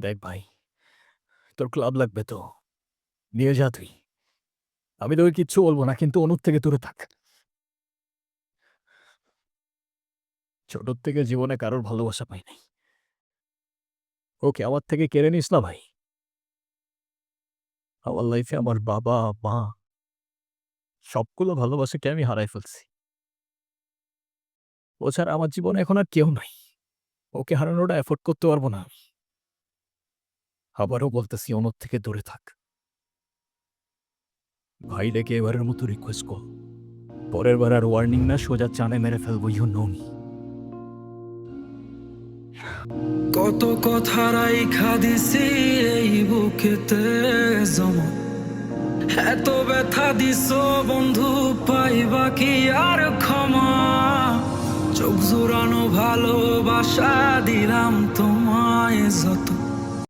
দেখ ভাই, তোর ক্লাব লাগবে তো। নিয়ে যা তুই। আমি তোকে কিচ্ছু বলব না, কিন্তু অনুর থেকে দূরে থাক। ছোটর থেকে জীবনে কারোর ভালোবাসা পাই নাই। ওকে আমার থেকে কেড়ে নিস না ভাই? আমার লাইফে আমার বাবা, মা, সবগুলো ভালোবাসাকে আমি হারাই ফেলছি? ও আমার জীবনে এখন আর কেউ নাই। ওকে হারানোটা এফোর্ড করতে পারব না আমি। আবারও বলতেছি অনুর থেকে দূরে থাক। ভাই ডেকে এবারের মতো রিকোয়েস্ট কর। পরের বার আর ওয়ার্নিং না, সোজা চানে মেরে ফেলব ইউ নো মি কত কথা রাইখা দিছি এই বুকেতে জমা। এত ব্যথা দিস বন্ধু, পাইবা কি আর ক্ষমা? চোখ জোরানো ভালোবাসা দিলাম তোমায় যত।